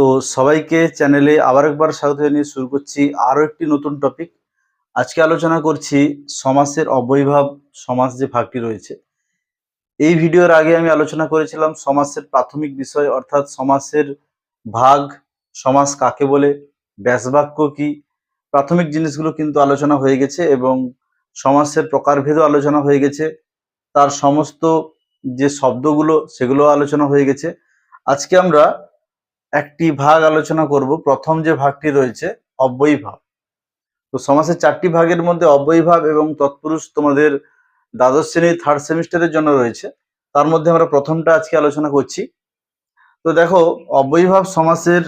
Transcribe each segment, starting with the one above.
তো সবাইকে চ্যানেলে আবার একবার স্বাগত জানিয়ে শুরু করছি আরও একটি নতুন টপিক আজকে আলোচনা করছি সমাসের অবৈভাব সমাজ যে ভাগটি রয়েছে। এই ভিডিওর আগে আমি আলোচনা করেছিলাম সমাসের প্রাথমিক বিষয়, অর্থাৎ সমাসের ভাগ সমাজ কাকে বলে, ব্যাসবাক্য কি? প্রাথমিক জিনিসগুলো কিন্তু আলোচনা হয়ে গেছে এবং সমাসের প্রকারভেদও আলোচনা হয়ে গেছে। তার সমস্ত যে শব্দগুলো সেগুলো আলোচনা হয়ে গেছে। আজকে আমরা একটি ভাগ আলোচনা করব। প্রথম যে ভাগটি রয়েছে অব্যয়ী ভাব তো সমাসের চারটি ভাগের মধ্যে অব্যয়ী ভাব এবং তৎপুরুষ তোমাদের দ্বাদশ শ্রেণির থার্ড সেমিস্টারের জন্য রয়েছে। তার মধ্যে আমরা প্রথমটা আজকে আলোচনা করছি। তো দেখো, অব্যয়ীভাব সমাসের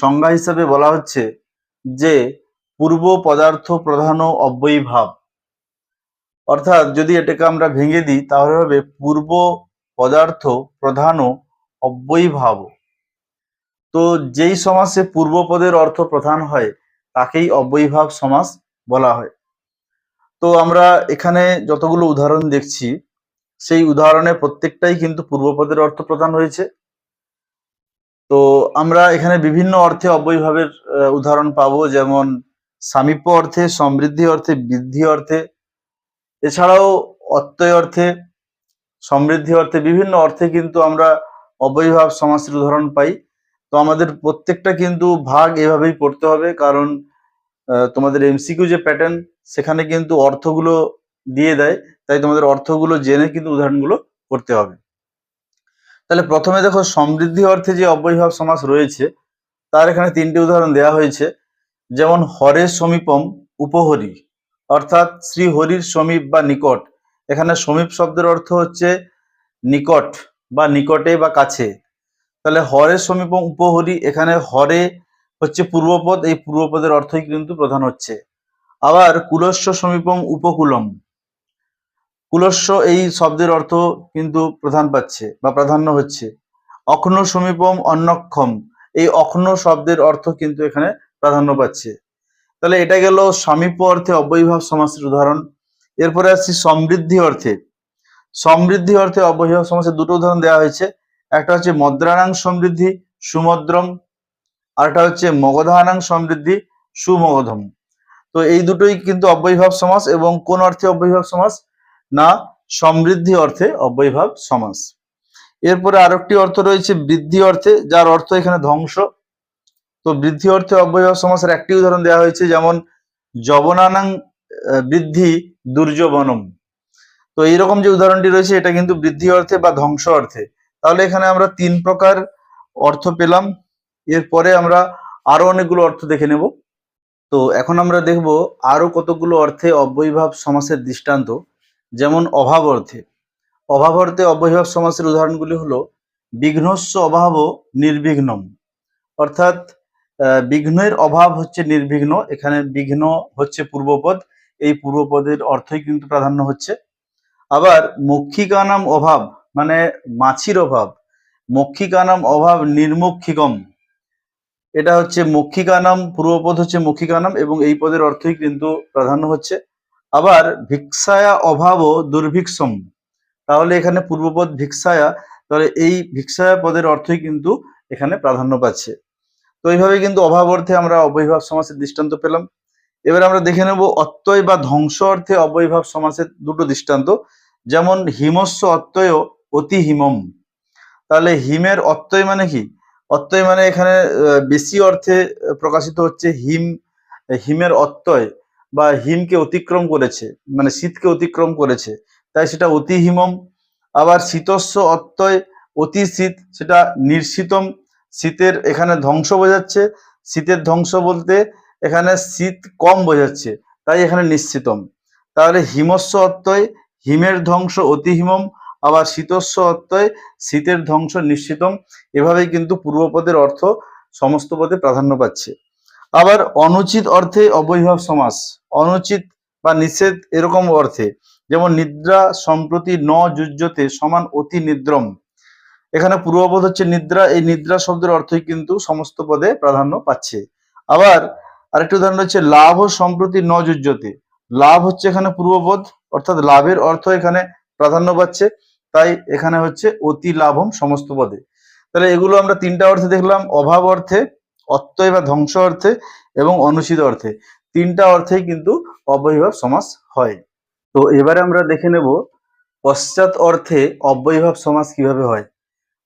সংজ্ঞা হিসাবে বলা হচ্ছে যে পূর্ব পদার্থ প্রধান অব্যয়ী ভাব অর্থাৎ যদি এটাকে আমরা ভেঙে দিই, তাহলে হবে পূর্ব পদার্থ প্রধান অব্যয়ী ভাব তো যেই সমাসে পূর্বপদের অর্থ প্রধান হয়, তাকেই অব্যয়ীভাব সমাস বলা হয়। তো আমরা এখানে যতগুলো উদাহরণ দেখছি, সেই উদাহরণে প্রত্যেকটাই কিন্তু পূর্বপদের অর্থ প্রদান হয়েছে। তো আমরা এখানে বিভিন্ন অর্থে অব্যয়ীভাবের উদাহরণ পাবো, যেমন সামীপ্য অর্থে, সমৃদ্ধি অর্থে, বৃদ্ধি অর্থে। এছাড়াও অত্যয় অর্থে, সমৃদ্ধি অর্থে বিভিন্ন অর্থে কিন্তু আমরা অব্যয়ীভাব সমাসের উদাহরণ পাই। তো আমাদের প্রত্যেকটা কিন্তু ভাগ এভাবেই পড়তে হবে, কারণ তোমাদের এমসিকিউ যে প্যাটার্ন সেখানে কিন্তু অর্থগুলো দিয়ে দেয়, তাই তোমাদের অর্থগুলো জেনে কিন্তু উদাহরণগুলো করতে হবে। তাহলে প্রথমে দেখো সমৃদ্ধি অর্থে যে অব্যয়ীভাব সমাস রয়েছে, তার এখানে তিনটি উদাহরণ দেওয়া হয়েছে। যেমন হরের সমীপম উপহরি, অর্থাৎ শ্রী হরির সমীপ বা নিকট। এখানে সমীপ শব্দের অর্থ হচ্ছে নিকট বা নিকটে বা কাছে। তাহলে হরের সমীপম উপহরি, এখানে হরে হচ্ছে পূর্বপদ, এই পূর্বপদের অর্থই কিন্তু প্রধান হচ্ছে। আবার কুলস্য সমীপম উপকুলম, কুলস্য এই শব্দের অর্থ কিন্তু প্রধান পাচ্ছে বা প্রাধান্য হচ্ছে। অক্ষণ সমীপম অন্নক্ষম এই অক্ষণ শব্দের অর্থ কিন্তু এখানে প্রাধান্য পাচ্ছে। তাহলে এটা গেল সামীপ্য অর্থে অব্যয়ীভাব সমাসের উদাহরণ। এরপরে আসছি সমৃদ্ধি অর্থে। সমৃদ্ধি অর্থে অব্যয়ীভাব সমাসের দুটো উদাহরণ দেওয়া হয়েছে। একটা হচ্ছে মদ্রানাং সমৃদ্ধি, সুমদ্রম। আরেকটা হচ্ছে মগধানাং সমৃদ্ধি, সুমগধম। তো এই দুটোই কিন্তু অব্যয়ীভাব সমাস এবং কোন অর্থে অব্যয়ীভাব সমাস? না, সমৃদ্ধি অর্থে অব্যয়ীভাব সমাস। এরপরে আরেকটি অর্থ রয়েছে বৃদ্ধি অর্থে, যার অর্থ এখানে ধ্বংস। তো বৃদ্ধি অর্থে অব্যয়ীভাব সমাসের একটি উদাহরণ দেওয়া হয়েছে, যেমন যবনানাং বৃদ্ধি দুর্যবনম। তো এইরকম যে উদাহরণটি রয়েছে, এটা কিন্তু বৃদ্ধি অর্থে বা ধ্বংস অর্থে। তাহলে এখানে আমরা তিন প্রকার অর্থ পেলাম। এরপরে আমরা আরও অনেকগুলো অর্থ দেখে নেব। তো এখন আমরা দেখব আরও কতগুলো অর্থে অব্যয়ীভাব সমাসের দৃষ্টান্ত। যেমন অভাব অর্থে। অভাব অর্থে অব্যয়ীভাব সমাসের উদাহরণগুলি হলো বিঘ্নস্য অভাব নির্বিঘ্নম। অর্থাৎ বিঘ্নের অভাব হচ্ছে নির্বিঘ্ন। এখানে বিঘ্ন হচ্ছে পূর্বপদ। এই পূর্বপদের অর্থই কিন্তু প্রাধান্য হচ্ছে। আবার মক্ষিকানাম অভাব মানে মাছির অভাব, মক্ষিকানাম অভাব নির্মক্ষিকম। এটা হচ্ছে মক্ষিকানাম, পূর্বপদ হচ্ছে মক্ষিকানাম এবং এই পদের অর্থই কিন্তু প্রাধান্য হচ্ছে। আবার ভিক্ষায়া অভাব দুর্ভিক্ষম। তাহলে এখানে পূর্বপদ ভিক্ষায়া, তাহলে এই ভিক্ষায়া পদের অর্থই কিন্তু এখানে প্রাধান্য পাচ্ছে। তো এইভাবে কিন্তু অভাব অর্থে আমরা অবৈভাব সমাসের দৃষ্টান্ত পেলাম। এবার আমরা দেখে নেব অত্যয় বা ধ্বংস অর্থে অবৈভাব সমাসের দুটো দৃষ্টান্ত। যেমন হিমস্য অত্যয় অতি হিমম। তাহলে হিমের অত্যয় মানে কি? অত্যয় মানে এখানে বেশি অর্থে প্রকাশিত হচ্ছে হিম, হিমের অত্যয় বা হিমকে অতিক্রম করেছে মানে শীতকে অতিক্রম করেছে। তাই সেটা অতি হিমম। আবার শীতস্য অত্যয়, অতি শীত, সেটা নির্শীতম। শীতের এখানে ধ্বংস বোঝাচ্ছে। শীতের ধ্বংস বলতে এখানে শীত কম বোঝাচ্ছে, তাই এখানে নিশ্চিতম তাহলে হিমস্য অত্যয়, হিমের ধ্বংস অতি হিমম। আবার শীতস্য অত্যয়, শীতের ধ্বংস নিশ্চিতম। এভাবেই কিন্তু পূর্বপদের অর্থ সমস্ত পদে প্রাধান্য পাচ্ছে। আবার অনুচিত অর্থে অবৈভাব সমাস, অনুচিত বা নিষেধ এরকম অর্থে, যেমন নিদ্রা সম্প্রতি ন যুজ্যতে সমান অতি নিদ্রম। এখানে পূর্বপদ হচ্ছে নিদ্রা, এই নিদ্রা শব্দের অর্থই কিন্তু সমস্ত পদে প্রাধান্য পাচ্ছে। আবার আরেকটি উদাহরণ হচ্ছে লাভ ও সম্প্রতি ন যুজ্যতে। লাভ হচ্ছে এখানে পূর্বপদ, অর্থাৎ লাভের অর্থ এখানে প্রাধান্য পাচ্ছে। তাই এখানে হচ্ছে অতি লাভম সমস্ত পদে। তাহলে এগুলো আমরা তিনটা অর্থে দেখলাম, অভাব অর্থে, অত্যয় বা ধ্বংস অর্থে এবং অনুচিত অর্থে। তিনটা অর্থেই কিন্তু অব্যয়ীভাব সমাস হয়। তো এবারে আমরা দেখে নেব পশ্চাৎ অর্থে অব্যয়ীভাব সমাস কীভাবে হয়।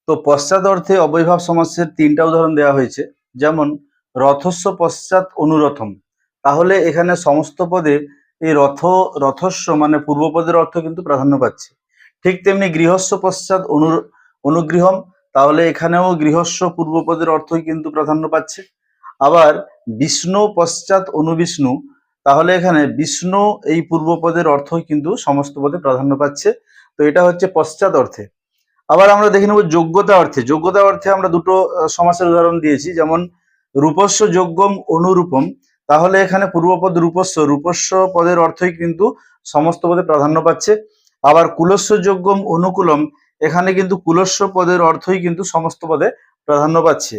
তো পশ্চাৎ অর্থে অব্যয়ীভাব সমাসের তিনটা উদাহরণ দেওয়া হয়েছে। যেমন রথস্য পশ্চাৎ অনুরথম। তাহলে এখানে সমস্ত পদে এই রথ রথস্য মানে পূর্বপদের অর্থ কিন্তু প্রাধান্য পাচ্ছে। ঠিক তেমনি গৃহস্য পশ্চাৎ অনু অনুগৃহম, তাহলে এখানেও গৃহস্য পূর্বপদের অর্থই কিন্তু প্রাধান্য পাচ্ছে। আবার বিষ্ণু পশ্চাৎ অনুবিষ্ণু, তাহলে এখানে বিষ্ণু এই পূর্বপদের অর্থই কিন্তু সমস্ত পদে প্রাধান্য পাচ্ছে। তো এটা হচ্ছে পশ্চাৎ অর্থে। আবার আমরা দেখে নেব যোগ্যতা অর্থে। যোগ্যতা অর্থে আমরা দুটো সমাসের উদাহরণ দিয়েছি। যেমন রূপস্য যোগ্যম অনুরূপম, তাহলে এখানে পূর্বপদ রূপস্য রূপস্য পদের অর্থই কিন্তু সমস্ত পদে প্রাধান্য পাচ্ছে। আবার কুলস্য যোগ্যম অনুকূলম, এখানে কিন্তু কুলস্য পদের অর্থই কিন্তু সমস্ত পদে প্রাধান্য পাচ্ছে।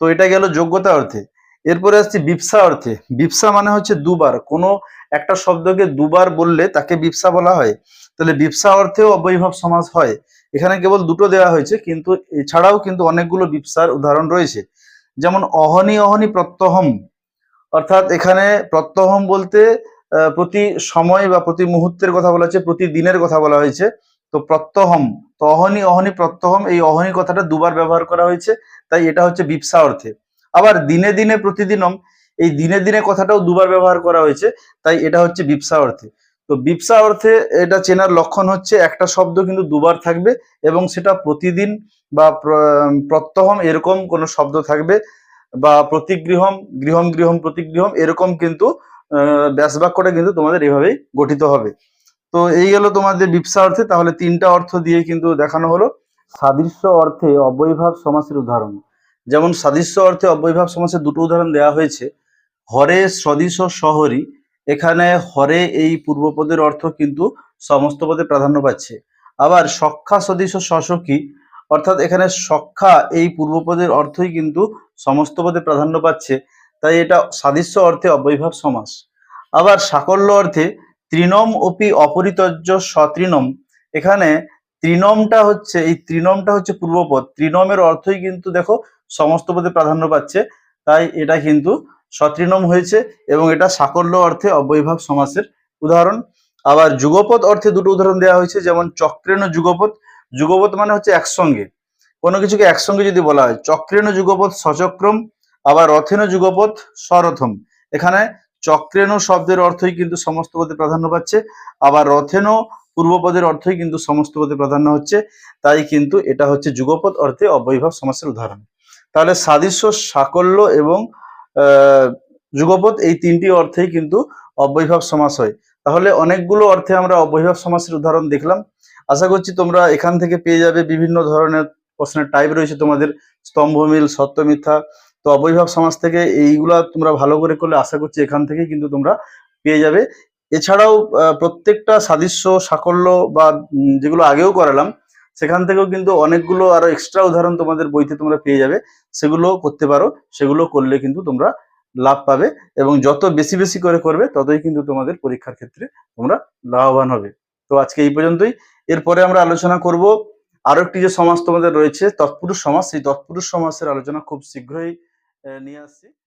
তো এটা গেল যোগ্যতা অর্থে। এরপরে আসছে বিপসা অর্থে। বিপসা মানে হচ্ছে দুবার। কোনো একটা শব্দকে দুবার বললে তাকে বিপসা বলা হয়। তাহলে বিপসা অর্থেও অবৈভব সমাজ হয়। এখানে কেবল দুটো দেওয়া হয়েছে, কিন্তু এছাড়াও কিন্তু অনেকগুলো বিপসার উদাহরণ রয়েছে। যেমন অহনি অহনি প্রত্যহম। অর্থাৎ এখানে প্রত্যহম বলতে প্রতি সময় বা প্রতি মুহূর্তের কথা বলা হয়েছে, প্রতি দিনের কথা বলা হয়েছে। তো প্রত্যহম তো অহনি অহনি প্রত্যহম, এই অহনি কথাটা দুবার ব্যবহার করা হয়েছে, তাই এটা হচ্ছে বিপসা অর্থে। আবার দিনে দিনে প্রতিদিনম, এই দিনে দিনে কথাটাও দুবার ব্যবহার করা হয়েছে, তাই এটা হচ্ছে বিপসা অর্থে। তো বিপসা অর্থে এটা চেনার লক্ষণ হচ্ছে, একটা শব্দ কিন্তু দুবার থাকবে এবং সেটা প্রতিদিন বা প্রত্যহম এরকম কোনো শব্দ থাকবে বা প্রতিগৃহম, গৃহম গৃহম প্রতিগৃহম এরকম কিন্তু আহ, ব্যাস বাক্যটা কিন্তু তোমাদের এইভাবেই গঠিত হবে। তো এই গেল তোমাদের বিপসা অর্থে তাহলে তিনটা অর্থ দিয়ে কিন্তু দেখানো হলো। সাদৃশ্য অর্থে অব্যয়ভাব সমাসের উদাহরণ। যেমন সাদৃশ্য অর্থে অব্যয়ভাব সমাসের দুটো উদাহরণ দেওয়া হয়েছে। হরে সদিশ শহরী এখানে হরে এই পূর্বপদের অর্থ কিন্তু সমস্ত পদে প্রাধান্য পাচ্ছে। আবার সখ্যা সদিশ শশকী অর্থাৎ এখানে সখ্যা এই পূর্বপদের অর্থই কিন্তু সমস্ত পদে প্রাধান্য পাচ্ছে। তাই এটা সাদৃশ্য অর্থে অব্যয়ভাব সমাস। আবার সাকল্য অর্থে তৃণম অপি অপরিতর্য সতৃণম এখানে তৃণমটা হচ্ছে, এই তৃণমটা হচ্ছে পূর্বপদ। তৃণমের অর্থই কিন্তু দেখো সমস্ত পদে প্রাধান্য পাচ্ছে, তাই এটা কিন্তু সতৃণম হয়েছে এবং এটা সাকল্য অর্থে অব্যয়ভাব সমাসের উদাহরণ। আবার যুগপদ অর্থে দুটো উদাহরণ দেওয়া হয়েছে, যেমন চক্রেণ যুগপদ। যুগপথ মানে হচ্ছে একসঙ্গে। কোনো কিছুকে একসঙ্গে যদি বলা হয়, চক্রেণ যুগপথ সচক্রম আবার রথেন যুগপদ স্বরথম। এখানে চক্রেণ শব্দের অর্থই কিন্তু সমস্ত পদে প্রাধান্য পাচ্ছে আবার রথেন পূর্বপদের অর্থই কিন্তু সমস্ত পদে প্রাধান্য হচ্ছে তাই কিন্তু এটা হচ্ছে যুগপদ অর্থে অব্যয়ভাব সমাসের উদাহরণ। তাহলে সাদৃশ্য সাকল্য এবং আহ, যুগপদ এই তিনটি অর্থেই কিন্তু অব্যয়ভাব সমাস হয়। তাহলে অনেকগুলো অর্থে আমরা অব্যয়ভাব সমাসের উদাহরণ দেখলাম। আশা করছি তোমরা এখান থেকে পেয়ে যাবে বিভিন্ন ধরনের প্রশ্নের টাইপ রয়েছে তোমাদের স্তম্ভমিল সত্য মিথ্যা তো অবৈভাব সমাজ থেকে এইগুলা তোমরা ভালো করে করলে আশা করছি এখান থেকেই কিন্তু তোমরা পেয়ে যাবে। এছাড়াও প্রত্যেকটা সাদৃশ্য, সাকল্য বা যেগুলো আগেও করালাম, সেখান থেকেও কিন্তু অনেকগুলো আরও এক্সট্রা উদাহরণ তোমাদের বইতে তোমরা পেয়ে যাবে। সেগুলো করতে পারো, সেগুলো করলে কিন্তু তোমরা লাভ পাবে এবং যত বেশি বেশি করে করবে, ততই কিন্তু তোমাদের পরীক্ষার ক্ষেত্রে তোমরা লাভবান হবে। তো আজকে এই পর্যন্তই। এরপরে আমরা আলোচনা করব আরও একটি যে সমাজ তোমাদের রয়েছে, তৎপুরুষ সমাজ। সেই তৎপুরুষ সমাজের আলোচনা খুব শীঘ্রই নিয়ে আসছি।